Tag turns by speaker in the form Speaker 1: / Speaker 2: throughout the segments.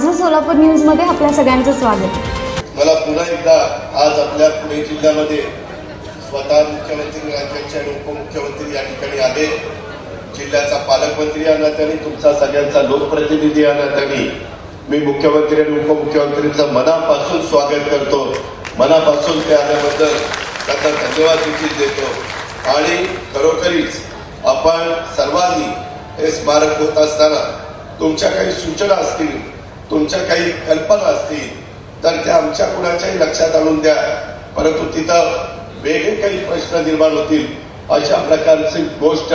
Speaker 1: माझं सोलापूर न्यूजमध्ये आपल्या सगळ्यांचं स्वागत.
Speaker 2: मला पुन्हा एकदा आज आपल्या पुणे जिल्ह्यामध्ये स्वतः मुख्यमंत्री राज्याचे आणि उपमुख्यमंत्री या ठिकाणी आले. जिल्ह्याचा पालकमंत्री या नात्याने तुमचा सगळ्यांचा लोकप्रतिनिधी या नात्याने मी मुख्यमंत्री आणि उपमुख्यमंत्रीचं मनापासून स्वागत करतो. मनापासून ते आल्याबद्दल त्यांना धन्यवाद देखील देतो. आणि खरोखरीच आपण सर्वांनी हे स्मारक होत असताना तुमच्या काही सूचना असतील तुमच्या काही कल्पना असतील तर त्या आमच्या कुणाच्याही लक्षात आणून द्या. परंतु तिथं वेगळे काही प्रश्न निर्माण होतील. अशा प्रकारची गोष्ट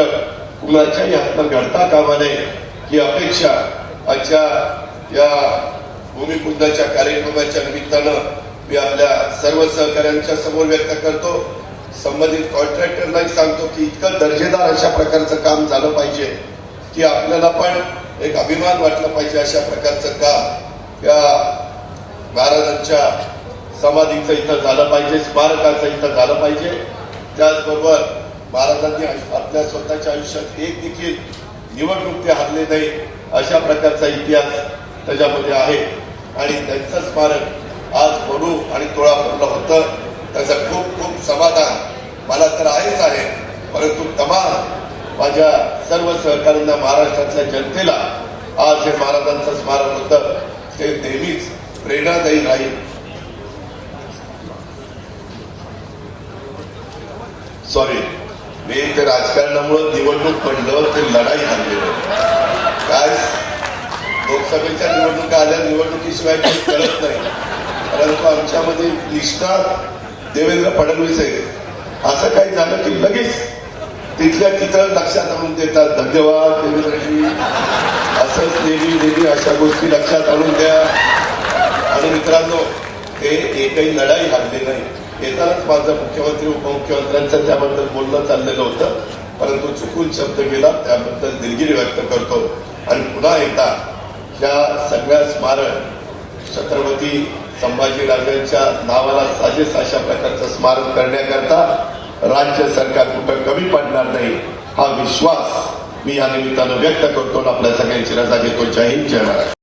Speaker 2: कुणाच्याही हातनं घडता कामा नये. ही अपेक्षा आजच्या या भूमिपूजनाच्या कार्यक्रमाच्या निमित्तानं मी आपल्या सर्व सहकाऱ्यांच्या समोर व्यक्त करतो. संबंधित कॉन्ट्रॅक्टरलाही सांगतो की इतकं दर्जेदार अशा प्रकारचं काम झालं पाहिजे की आपल्याला पण एक अभिमान वाटला पाहिजे अशा प्रकारचं काम या महाराजांच्या समाधीचं इथं झालं पाहिजे स्मारकाचं इथं झालं पाहिजे. त्याचबरोबर महाराजांनी आपल्या स्वतःच्या आयुष्यात एक देखील निवडणूक ते हरले नाही अशा प्रकारचा इतिहास त्याच्यामध्ये आहे. आणि त्यांचं स्मारक आज बनू आणि तुळापूरला होतं. त्याचं खूप खूप समाधान मला तर आहेच आहे. परंतु तमाम माझ्या सर्व सहकाऱ्यांना महाराष्ट्रातल्या जनतेला आज हे महाराजांचं स्मारक होतं ते नेहमीच प्रेरणादायी राहील. सॉरी मी ते राजकारणामुळे निवडणूक पडलं ते लढाई आणलेलं काय लोकसभेच्या निवडणुका आल्या निवडणुकीशिवाय काही कळत नाही. परंतु आमच्यामध्ये निष्ठा देवेंद्र फडणवीस आहे असं काही झालं की लगेच तिथल्या तिथं लक्षात आणून देतात. धन्यवाद देवेंद्रजी असंच नेहमी नेहमी अशा गोष्टी लक्षात आणून द्या. आणि मित्रांनो ते एकही लढाई हारली नाही. येतानाच माझं मुख्यमंत्री उपमुख्यमंत्र्यांचं त्याबद्दल बोलणं चाललेलं होतं. परंतु चुकून शब्द गेला त्याबद्दल दिलगिरी व्यक्त करतो. आणि पुन्हा एकदा ह्या सगळ्या स्मारक छत्रपती संभाजीराजांच्या नावाला साजेस अशा प्रकारचं स्मारक करण्याकरता राज्य सरकार कुठं कमी पडणार नाही हा विश्वास मी या निमित्तानं व्यक्त करतो आणि आपल्या सगळ्यांची रजा घेतो. जय हिंद जय महाराष्ट्र.